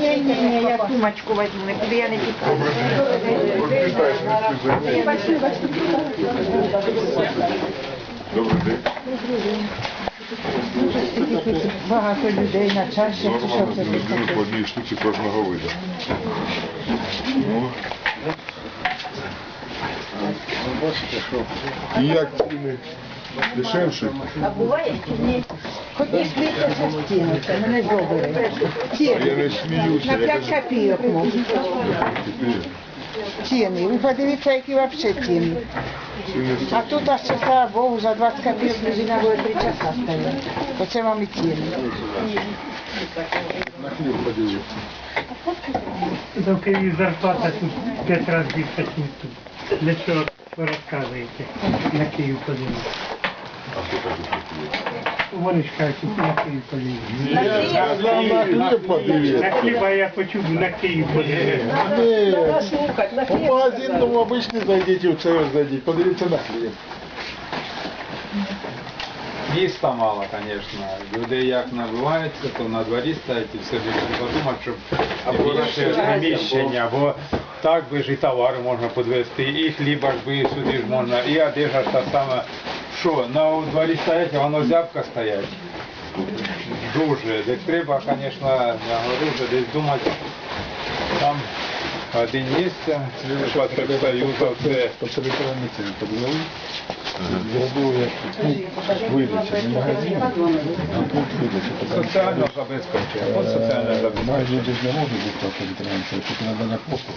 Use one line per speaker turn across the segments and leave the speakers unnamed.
Ні, ні, ні, я сумочку возьму, нікуди я не тікаю.
Добрий день.
Багато людей на чаші,
Нормально
це
знайдемо
таке?
по одній штуці кожного виду. Ну. Бачите, що і як ціни дешевші.
Хоч не смійтеся стінути, мене добре.
А я не сміюся.
На
я
5 копійок можна.
«Копійок».
Ціни. Ви подивіться, які взагалі ціни.
Ціни
А тут аж часа Богу за 20 копійок людина буде 3 часа стояти. Оце вам і ціни.
на хліб подивіться.
Доки її зарплата тут п'ять разів більше, ніж тут. Для чого ви розказуєте на Вони що на Київ подивитися.
На хліб подивіться.
На хліба я почув на Київ подивитися.
Ні, по магазинному обычно зайдіть, у ЦР зайдіть, подивіться на хліб.
Міста мало, звісно. Людей як набивається, то на дворі стоять і все більше подумати, щоб більше приміщення, бо так би ж і товари можна підвезти, і хліба ж би сюди ж можна, і одежа ж та сама. Що, на дворі стоять, а воно зябка стоять. Дуже. Десь треба, звісно, я говорю, вже десь думати, там один місце, під Союзу, це
По територіальній ціні подивили. Зробили як ну, видача, не магазин, а пункт видачі.
соціально забезпечення. От соціальне забезпечення.
Майже люди ж не можуть бути по територіальній ціні, тільки надання послуг.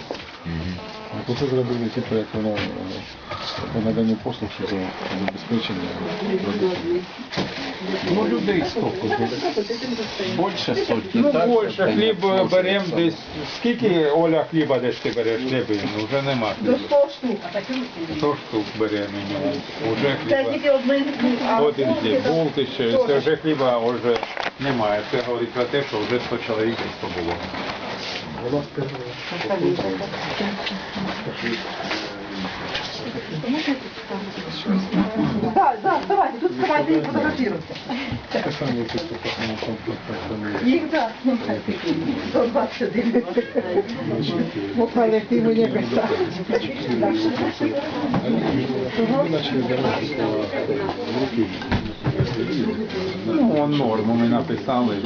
Оце зробили, типу, як воно по наданню послуг за забезпечення продуктів.
Ну, людей сколько десь? Більше сотні,
Ну,
так?
більше хліб
не
беремо десь. Скільки Оля хліба десь ти береш хліби? Ну вже нема хліба.
100 штук.
100 штук бере мінімум. Уже хліба. Один хліб, булки ще. Це вже хліба вже немає. Це говорить про те, що вже 100 чоловік десь було.
Так, так, давайте, тут вставайте і фотографіруйте.
Те саме.
Їх, так, 121. Ну, колективу не писати.
Ми почали по руки.
Ну, он норму ми написали.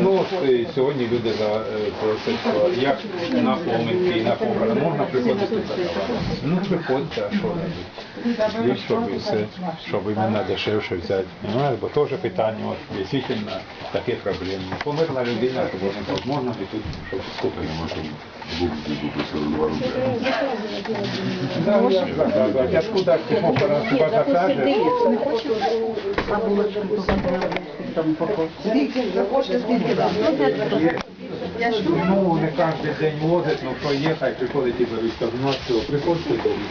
Ну, е, сьогодні люди за, е, просять, що як на поминки і на похорони можна приходити задавати. Ну, приходьте, а що робити? Є, щоб все, щоб іменно дешевше взяти. Ну, бо теж питання, от, дійсно, таке проблемне. Померла людина, то можна, можна і тут, щоб купити можна. Да, я ж заказую. Я ж куди ти похорон хіба закажеш?
Скільки захочете, скільки дам.
Ну, не кожен день возить, но хто є, хай приходить і беруть. Ну, приходьте і беруть.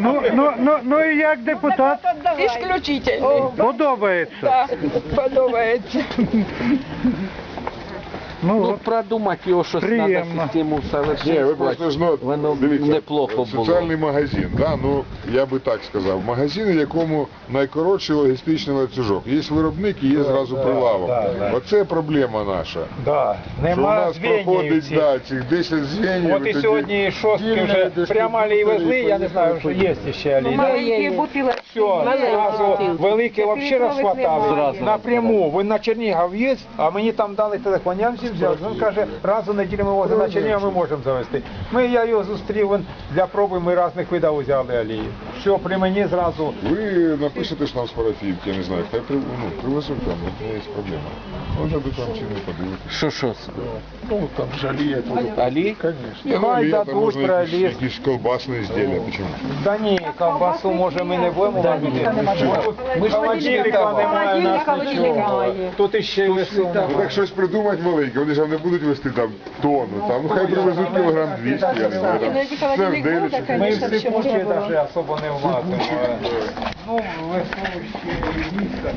Ну, ну, ну, ну і як депутат
Исключительно.
подобається.
Да, подобається.
Ну,
Ну,
продумати його щось
приємно.
треба систему
Ні, ви просто ж ну,
Воно
дивіться,
неплохо було.
соціальний магазин, да, ну я би так сказав, магазин, в якому найкоротший логістичний ланцюжок. Є виробник і є зразу прилавок.
да, да.
Оце проблема наша.
Да,
Що у нас проходить да, цих 10 звенів.
От і сьогодні шостки вже прямо алії везли, я не знаю, що є ще алії.
Маленькі бутилочки.
Все, зразу велике взагалі розхватали. Напряму. Ви на Чернігів є, а мені там дали телефон. Я всім взяв. Він каже, раз у неділю ми возимо на Чернігів, ми можемо завести. Ми, я його зустрів, він для проби ми різних видів взяли алії. Все, при мені зразу.
Ви напишете ж нам з парафівки, я не знаю, хай при, ну, привезуть там, не є проблема. Може би там чи не подивитися.
Що, що?
Ну, там жаліє, то
Алі?
Конечно. Не,
Хай
ну,
дадуть
там можна
про
якісь, якісь колбасні изделия, почему?
Та ні, ковбасу може ми не будемо робити. Ми ж холодильника немає, у нас нічого. Тут іще весу.
Ну так щось придумати маленьке, вони ж вам не будуть вести там тонну, там ну, хай привезуть кілограм 200, я не знаю, там серделечок.
Ми всі пучі навіть особо не крилатому. Ну, листовище і війська.